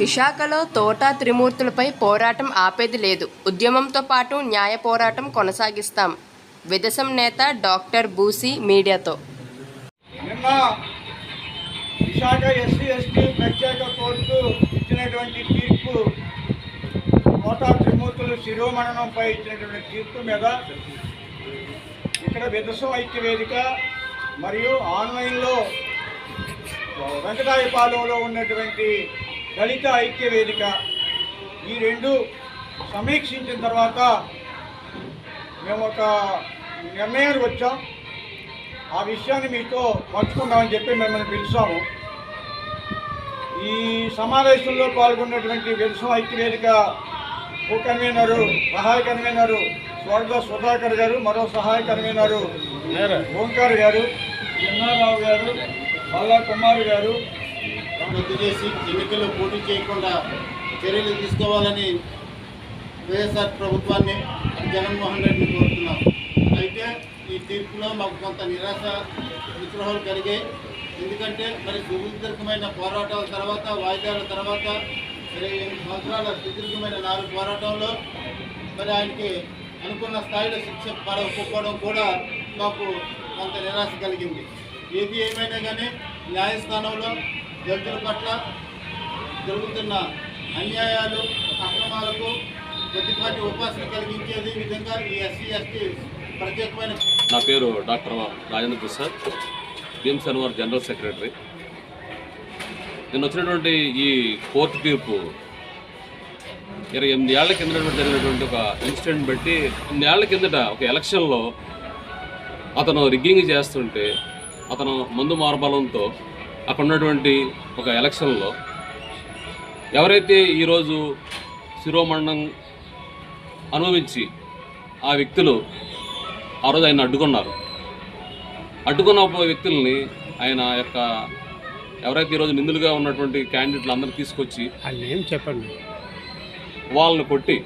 విశాఖలో తోట త్రిమూర్తులపై పోరాటం ఆపేది లేదు. ఉద్యమంతో పాటు న్యాయ పోరాటం కొనసాగిస్తాం. విదసం నేత డాక్టర్ బూసి మీడియాతో. నిన్న విశాఖ ఎస్సీ ఎస్టీ ప్రత్యేక కోర్టు ఇచ్చినటువంటి తీర్పు తోటా త్రిమూర్తులు శిరోమణనంపై ఇచ్చినటువంటి తీర్పు మీద ఇక్కడ విదసం ఐక్య వేదిక మరియు ఆన్లైన్లో వెంకటాయపాలెంలో ఉన్నటువంటి దళిత ఐక్య వేదిక ఈ రెండు సమీక్షించిన తర్వాత మేము ఒక నిర్ణయానికి వచ్చాం. ఆ విషయాన్ని మీతో పంచుకుందామని చెప్పి మిమ్మల్ని పిలిచాము. ఈ సమావేశంలో పాల్గొన్నటువంటి వెలుసం ఐక్యవేదిక కో కన్వీనరు సహాయ కన్వీనరు స్వర్గ సుధాకర్ గారు మరో సహాయ కన్వీనరు ఓంకార్ గారు చిన్నారావు గారు మల్లా కుమార్ గారు రద్దు చేసి ఎన్నికల్లో పోటీ చేయకుండా చర్యలు తీసుకోవాలని వైఎస్ఆర్ ప్రభుత్వాన్ని జగన్మోహన్ రెడ్డిని కోరుతున్నాం. అయితే ఈ తీర్పులో మాకు కొంత నిరాశ విద్రోహాలు కలిగాయి. ఎందుకంటే మరి సుదీర్ఘమైన పోరాటాల తర్వాత వాయిదాల తర్వాత ఇరవై ఎనిమిది సంవత్సరాల సుదీర్ఘమైన నాలుగు పోరాటంలో మరి ఆయనకి అనుకున్న స్థాయిలో శిక్ష పడకపోవడం కూడా మాకు కొంత నిరాశ కలిగింది. ఏది ఏమైనా కానీ న్యాయస్థానంలో జడ్జుల పట్ల జరుగుతున్న అన్యాయాలు అక్రమాలకు ప్రతిపాటి ఉపాసన కలిగించేది విధంగా ఈ ఎస్సీ ఎస్టీ ప్రత్యేకమైన నా పేరు డాక్టర్ రాజేంద్ర ప్రసాద్ భీమ్స్ అన్వర్ జనరల్ సెక్రటరీ. నిన్న వచ్చినటువంటి ఈ కోర్టు తీర్పు ఇరవై ఎనిమిది ఏళ్ళ కింద జరిగినటువంటి ఒక ఇన్సిడెంట్ బట్టి ఎనిమిది ఏళ్ళ కిందట ఒక ఎలక్షన్లో అతను రిగ్గింగ్ చేస్తుంటే అతను మందు మార్బలంతో అక్కడ ఉన్నటువంటి ఒక ఎలక్షన్లో ఎవరైతే ఈరోజు శిరోమండం అనుభవించి ఆ వ్యక్తులు ఆ రోజు ఆయన అడ్డుకున్నారు. అడ్డుకున్న వ్యక్తుల్ని ఆయన యొక్క ఎవరైతే ఈరోజు నిందులుగా ఉన్నటువంటి క్యాండిడేట్లు అందరూ తీసుకొచ్చి ఏం చెప్పండి? వాళ్ళని కొట్టి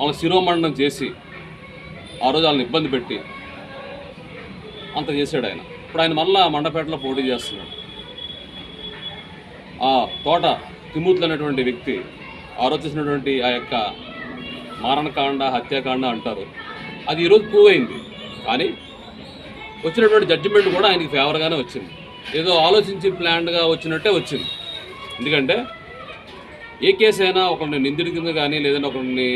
వాళ్ళని శిరోమండనం చేసి ఆ రోజు వాళ్ళని ఇబ్బంది పెట్టి అంత చేశాడు ఆయన. ఇప్పుడు ఆయన మళ్ళా మండపేటలో పోటీ చేస్తున్నాడు. ఆ తోట తిమూర్తులు అనేటువంటి వ్యక్తి ఆలోచించినటువంటి ఆ యొక్క మారణకాండ హత్యాకాండ అంటారు. అది ఈరోజు పూవైంది కానీ వచ్చినటువంటి జడ్జిమెంట్ కూడా ఆయనకి ఫేవర్గానే వచ్చింది. ఏదో ఆలోచించి ప్లాన్డ్గా వచ్చినట్టే వచ్చింది. ఎందుకంటే ఏ కేసు అయినా ఒకరిని నిందితుడి కింద కానీ లేదంటే ఒకరిని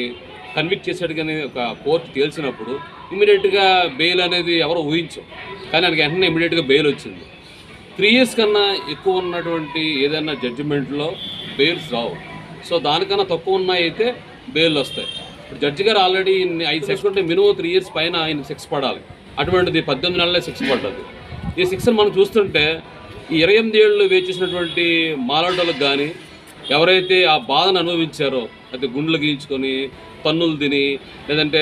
కన్విక్ట్ చేశాడు కానీ ఒక కోర్టు తేల్చినప్పుడు ఇమీడియట్గా బెయిల్ అనేది ఎవరు ఊహించం కానీ ఆయనకి వెంటనే ఇమీడియట్గా బెయిల్ వచ్చింది. త్రీ ఇయర్స్ కన్నా ఎక్కువ ఉన్నటువంటి ఏదైనా జడ్జిమెంట్లో బెయిల్స్ రావు. సో దానికన్నా తక్కువ ఉన్నాయి అయితే బెయిల్ వస్తాయి. ఇప్పుడు జడ్జి గారు ఆల్రెడీ ఐదు సెక్స్ ఉంటే మినిమం త్రీ ఇయర్స్ పైన ఆయన సెక్స్ పడాలి. అటువంటిది పద్దెనిమిది నెలలే సిక్స్ పడ్డది. ఈ సిక్స్ని మనం చూస్తుంటే ఈ ఇరవై ఎనిమిది ఏళ్ళు వేచేసినటువంటి మాలాటోళ్ళకి కానీ ఎవరైతే ఆ బాధను అనుభవించారో లేకపోతే గుండెలు గీయించుకొని పన్నులు తిని లేదంటే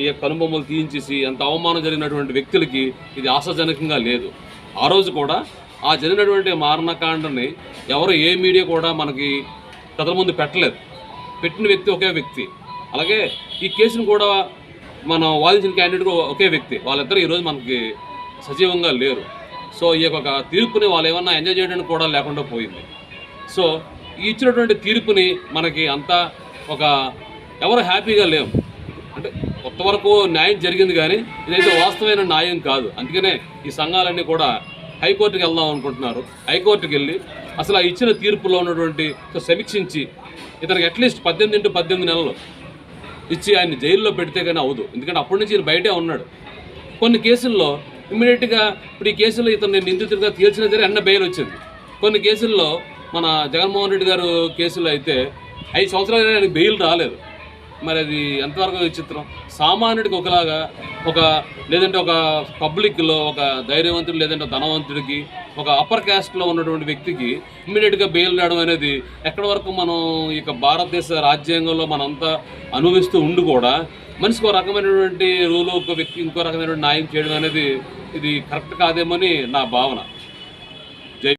ఈ కనుబొమ్మలు తీయించేసి అంత అవమానం జరిగినటువంటి వ్యక్తులకి ఇది ఆశాజనకంగా లేదు. ఆ రోజు కూడా ఆ జరిగినటువంటి మారణకాండని ఎవరు ఏ మీడియా కూడా మనకి కథల ముందు పెట్టలేదు. పెట్టిన వ్యక్తి ఒకే వ్యక్తి. అలాగే ఈ కేసును కూడా మనం వాదించిన క్యాండిడేట్ కూడా ఒకే వ్యక్తి. వాళ్ళిద్దరూ ఈరోజు మనకి సజీవంగా లేరు. సో ఈ యొక్క తీర్పుని వాళ్ళు ఏమన్నా ఎంజాయ్ చేయడానికి కూడా లేకుండా పోయింది. సో ఇచ్చినటువంటి తీర్పుని మనకి అంతా ఒక ఎవరు హ్యాపీగా లేవు అంటే కొంతవరకు న్యాయం జరిగింది కానీ ఇదైతే వాస్తవమైన న్యాయం కాదు. అందుకనే ఈ సంఘాలన్నీ కూడా హైకోర్టుకి వెళ్దాం అనుకుంటున్నారు. హైకోర్టుకి వెళ్ళి అసలు ఆ ఇచ్చిన తీర్పులో ఉన్నటువంటి సమీక్షించి ఇతనికి అట్లీస్ట్ పద్దెనిమిది ఇంటూ పద్దెనిమిది నెలలు ఇచ్చి ఆయన జైల్లో పెడితే కానీ అవదు ఎందుకంటే అప్పటి నుంచి ఈయన బయటే ఉన్నాడు. కొన్ని కేసుల్లో ఇమ్మీడియట్గా ఇప్పుడు ఈ కేసులో ఇతను నిందితుడిగా తీర్చిన సరే అన్న బెయిల్ వచ్చింది. కొన్ని కేసుల్లో మన జగన్మోహన్ రెడ్డి గారు కేసులో అయితే ఐదు సంవత్సరాలు ఆయనకు బెయిల్ రాలేదు. మరి అది ఎంతవరకు విచిత్రం? సామాన్యుడికి ఒకలాగా ఒక లేదంటే ఒక పబ్లిక్లో ఒక ధైర్యవంతుడు లేదంటే ధనవంతుడికి ఒక అప్పర్ క్యాస్ట్లో ఉన్నటువంటి వ్యక్తికి ఇమ్మీడియట్గా బెయిల్ రావడం అనేది ఎక్కడి వరకు మనం ఇక భారతదేశ రాజ్యాంగంలో మనంతా అనుభవిస్తూ ఉండి కూడా మనిషికి ఒక రకమైనటువంటి రూలు ఒక వ్యక్తి ఇంకో రకమైనటువంటి న్యాయం చేయడం అనేది ఇది కరెక్ట్ కాదేమని నా భావన.